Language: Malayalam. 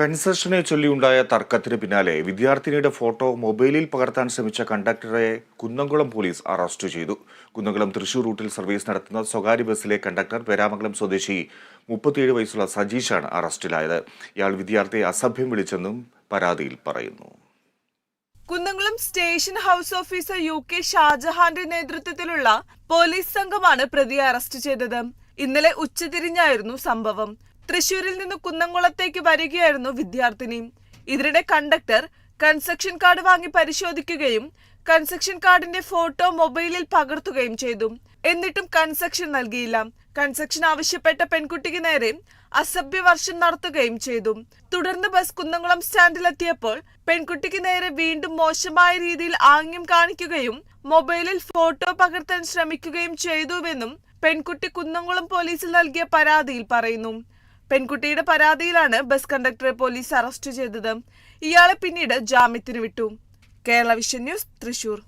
കൺസെഷനെ ചൊല്ലിയുണ്ടായ തർക്കത്തിന് പിന്നാലെ വിദ്യാർത്ഥിനിയുടെ ഫോട്ടോ മൊബൈലിൽ പകർത്താൻ ശ്രമിച്ച കണ്ടക്ടറെ കുന്നംകുളം പോലീസ് അറസ്റ്റ് ചെയ്തു. കുന്നംകുളം തൃശൂർ റൂട്ടിൽ സർവീസ് നടത്തുന്ന സ്വകാര്യ ബസ്സിലെ കണ്ടക്ടർ പേരാമംഗലം സ്വദേശി മുപ്പത്തിയേഴ് വയസ്സുള്ള സജീഷാണ് അറസ്റ്റിലായത്. ഇയാൾ വിദ്യാർത്ഥിയെ അസഭ്യം വിളിച്ചെന്നും പരാതിയിൽ പറയുന്നു. Kunnamkulam station house officer U K ഷാജഹാന്റെ നേതൃത്വത്തിലുള്ള പോലീസ് സംഘമാണ് പ്രതിയെ അറസ്റ്റ് ചെയ്തത്. ഇന്നലെ ഉച്ചതിരിഞ്ഞായിരുന്നു സംഭവം. തൃശൂരിൽ നിന്ന് കുന്നംകുളത്തേക്ക് വരികയായിരുന്നു വിദ്യാർത്ഥിനി. ഇതിനിടെ കണ്ടക്ടർ കൺസ്ട്രക്ഷൻ കാർഡ് വാങ്ങി പരിശോധിക്കുകയും കൺസ്ട്രക്ഷൻ കാർഡിന്റെ ഫോട്ടോ മൊബൈലിൽ പകർത്തുകയും ചെയ്തു. എന്നിട്ടും കൺസ്ട്രക്ഷൻ നൽകിയില്ല. കൺസ്ട്രക്ഷൻ ആവശ്യപ്പെട്ട പെൺകുട്ടിക്ക് നേരെ അസഭ്യവർഷം നടത്തുകയും ചെയ്തു. തുടർന്ന് ബസ് കുന്നംകുളം സ്റ്റാൻഡിലെത്തിയപ്പോൾ പെൺകുട്ടിക്ക് നേരെ വീണ്ടും മോശമായ രീതിയിൽ ആംഗ്യം കാണിക്കുകയും മൊബൈലിൽ ഫോട്ടോ പകർത്താൻ ശ്രമിക്കുകയും ചെയ്തുവെന്നും പെൺകുട്ടി കുന്നംകുളം പോലീസിൽ നൽകിയ പരാതിയിൽ പറയുന്നു. പെൺകുട്ടിയുടെ പരാതിയിലാണ് ബസ് കണ്ടക്ടറെ പോലീസ് അറസ്റ്റ് ചെയ്തത്. ഇയാളെ പിന്നീട് ജാമ്യത്തിന് വിട്ടു. Kerala vision news Thrissur.